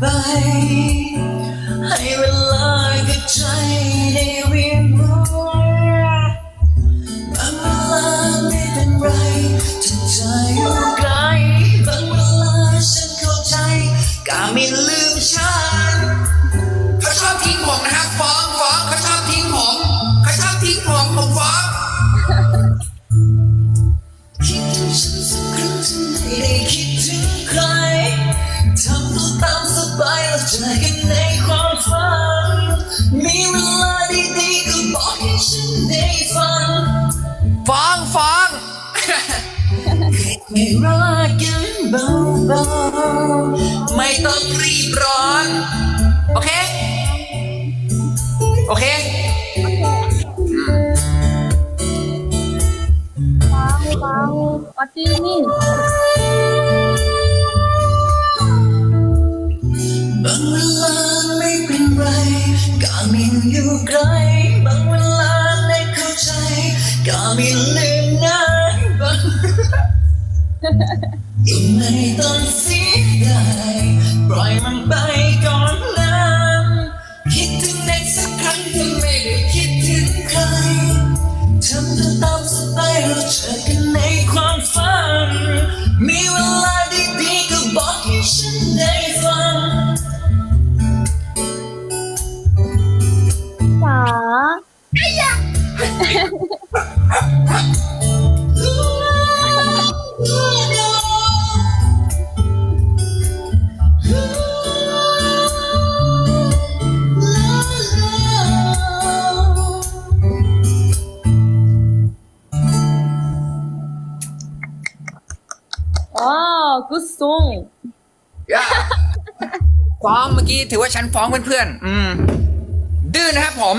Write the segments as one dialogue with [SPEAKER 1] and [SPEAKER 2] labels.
[SPEAKER 1] ไบาไม่ต้องรีบ
[SPEAKER 2] ร้อน โอเค โอเค
[SPEAKER 3] ฟังฟังปาร์ตี้นี่
[SPEAKER 1] ๆบางเวลาไม่เป็นไรก็ไม่อยู่ไกลบางเวลาได้เข้าใจก็ไม่ลืมนะบางยัง ไม่ต้องเสียดายปล่อยมันไป ว้าวกู
[SPEAKER 3] ส่ง
[SPEAKER 2] อย่าฟ้องเมื่อกี้ถือว่าฉันฟ้องเพื่อนๆอืม ดื้อนะครับผม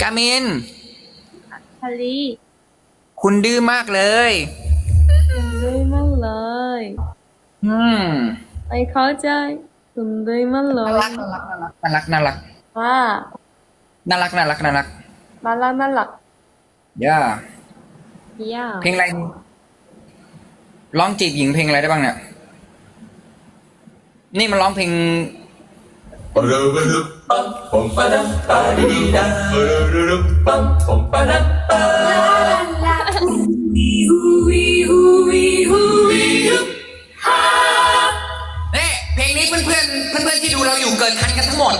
[SPEAKER 2] กามิน
[SPEAKER 3] ฮาลี
[SPEAKER 2] คุณดื้อมากเลย
[SPEAKER 3] คุณด้วยมากเลย
[SPEAKER 2] อืม
[SPEAKER 3] ไม่เข้าใจคุณด้วยมากเล
[SPEAKER 2] น่ายรักน่ารักน่ารักน่ารัก
[SPEAKER 3] ว้า
[SPEAKER 2] น่ารักน่ารักน่ารัก
[SPEAKER 3] น่ารักน่ารัก
[SPEAKER 2] ย่า
[SPEAKER 3] เยี่ยม
[SPEAKER 2] เพลงอะไร ร้องจีบหญิงเพลงอะไรได้บ้างเนี่ย นี่มันร้องเพลงนี่เพลงนี้เพื่อนเพื่อนเพื่อนเพื่อนที่ดูเราอยู่เกิดทันกันทั้งหมด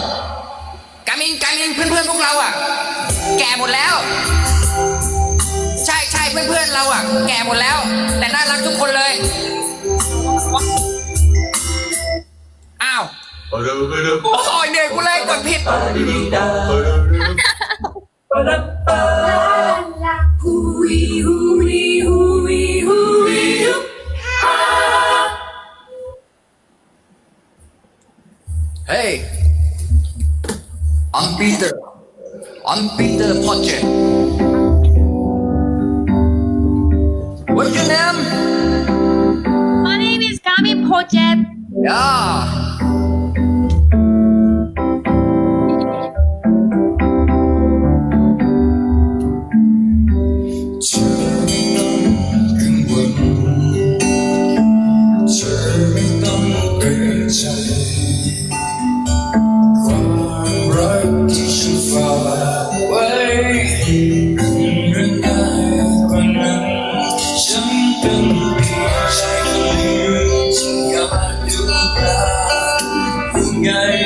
[SPEAKER 2] กามินกามินเพื่อนเพื่อนพวกเราอะ แก่หมดแล้ว ใช่ใช่เพื่อนเพื่อนเราอะ แก่หมดแล้ว แต่น่ารักทุกคน โอ้ยเหนื่อยกูเลยกดผิด Hey, I'm Peter. I'm Peter Poche. What's your name?
[SPEAKER 3] My name is Gami Project
[SPEAKER 2] Yeah.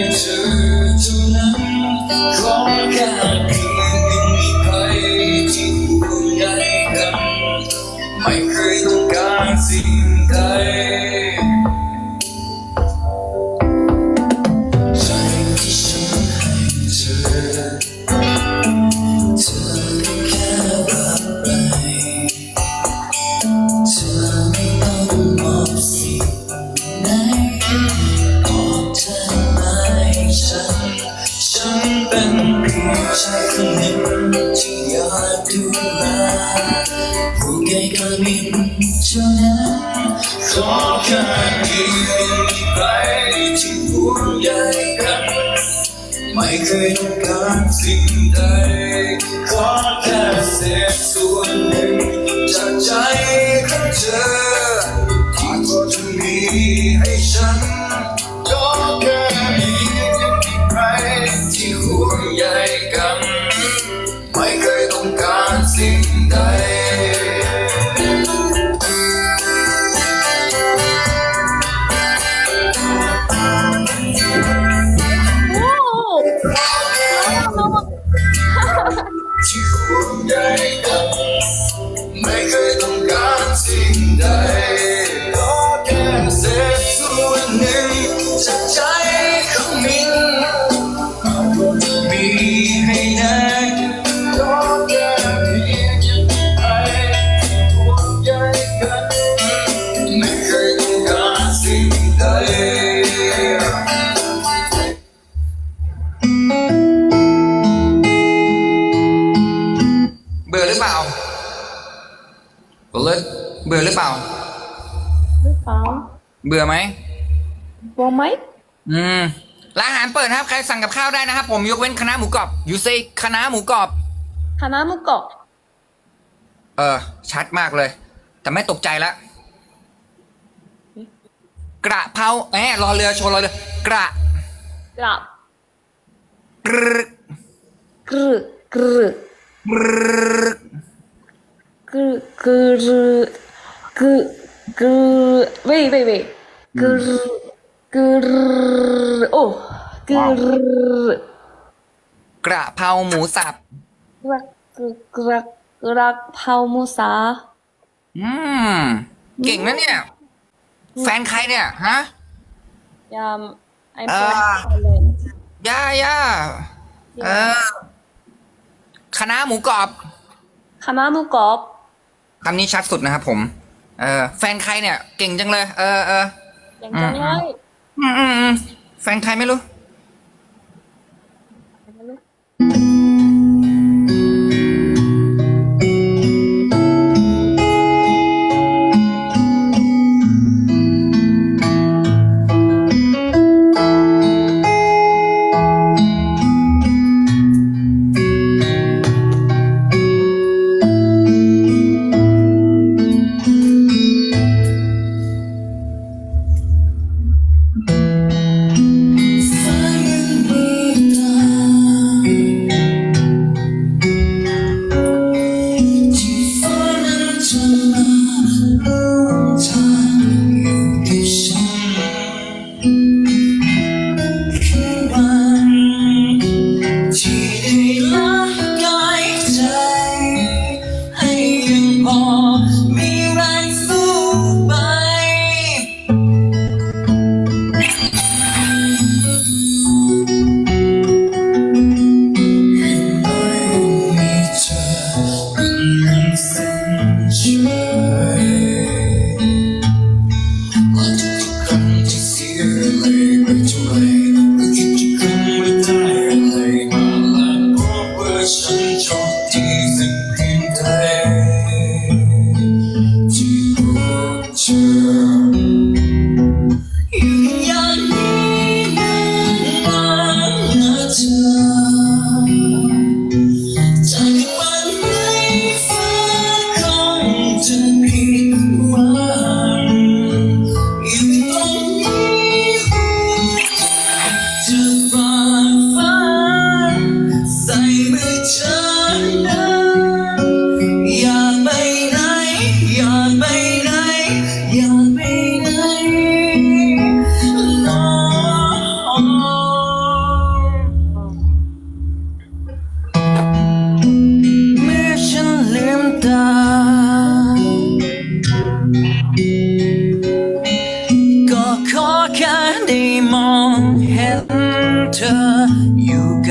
[SPEAKER 1] ถึงจุดนั้นของการเกิด ห่วงใยกัน ไม่เคยต้องการสิ่งใด ขอแค่เศษส่วนหนึ่งจากใจของเธอหากว่าจะมีให้ฉัน ก็แค่มีใครที่ห่วงใยกัน ไม่เคยต้องการสิ่งใด เบื่อหรือเปล่าบอกเลยเบื่อหรือเปล่า หรือเปล่า
[SPEAKER 2] เบื่อไหม
[SPEAKER 3] กลัไหม
[SPEAKER 2] อืมร้านอาหารเปิดนะครับ ใครสั่งกับข้าวได้นะครับ ผมยกเว้นคณะหมูกรอบอยู่ซีคณะหมูกรอบ
[SPEAKER 3] คณะมูกรอบ
[SPEAKER 2] เออ ชัดมากเลย แต่ไม่ตกใจละกระเพราแหมรอเรือโชว์รอเรือกระ
[SPEAKER 3] กลั
[SPEAKER 2] กรึก
[SPEAKER 3] รึกรึ
[SPEAKER 2] กรึก
[SPEAKER 3] รึกรึกรึเว้ยเว้ยเว้ยกรึกรึโอ้กรึ
[SPEAKER 2] กระเพราหมูสับ
[SPEAKER 3] กรักกรึกรักกรักเผาหมูสา
[SPEAKER 2] อืมเก่งนะเนี่ย แฟนใครเนี่ยฮะ
[SPEAKER 3] ยาม I'm
[SPEAKER 2] อ่า
[SPEAKER 3] from Thailand
[SPEAKER 2] ย่าย่าเออ คณะหมูกรอบ
[SPEAKER 3] คณะหมูกรอบ
[SPEAKER 2] คำนี้ชัดสุดนะครับผม เออแฟนใครเนี่ย เก่งจังเลย เออเออ
[SPEAKER 3] อย่างจังเลย
[SPEAKER 2] อืมอืมอืมแฟนใครไม่รู้
[SPEAKER 1] ฟ้า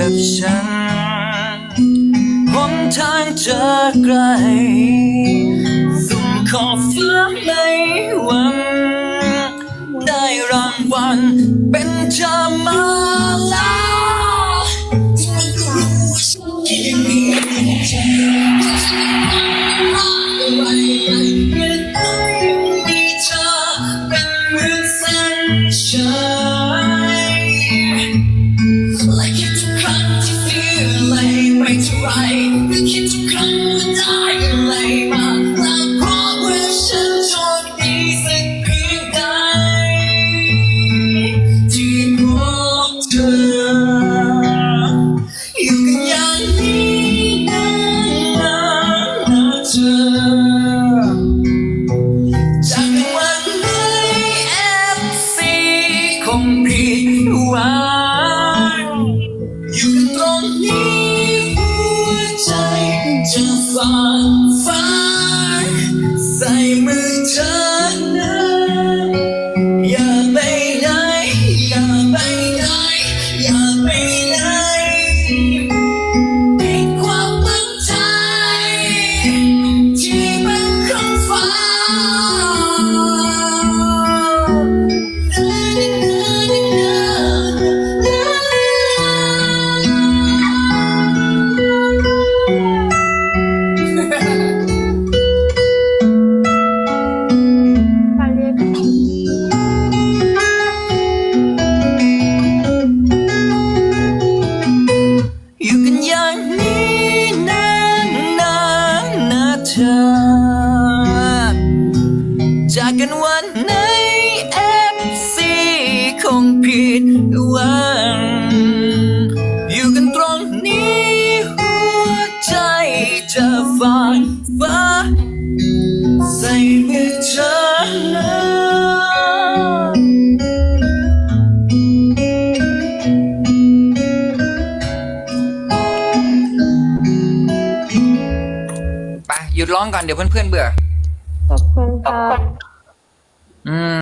[SPEAKER 1] กับฉันหนทางจะไกลสุ่มขอบฟ้าไม่วัน ได้รางวัลเป็นเธอมา วัน ฝากฟ้าใส่มือเธอ
[SPEAKER 2] ไปหยุดร้องก่อนเดี๋ยวเพื่อนๆเบื่อ
[SPEAKER 3] ขอบคุณค่ะ
[SPEAKER 2] อืม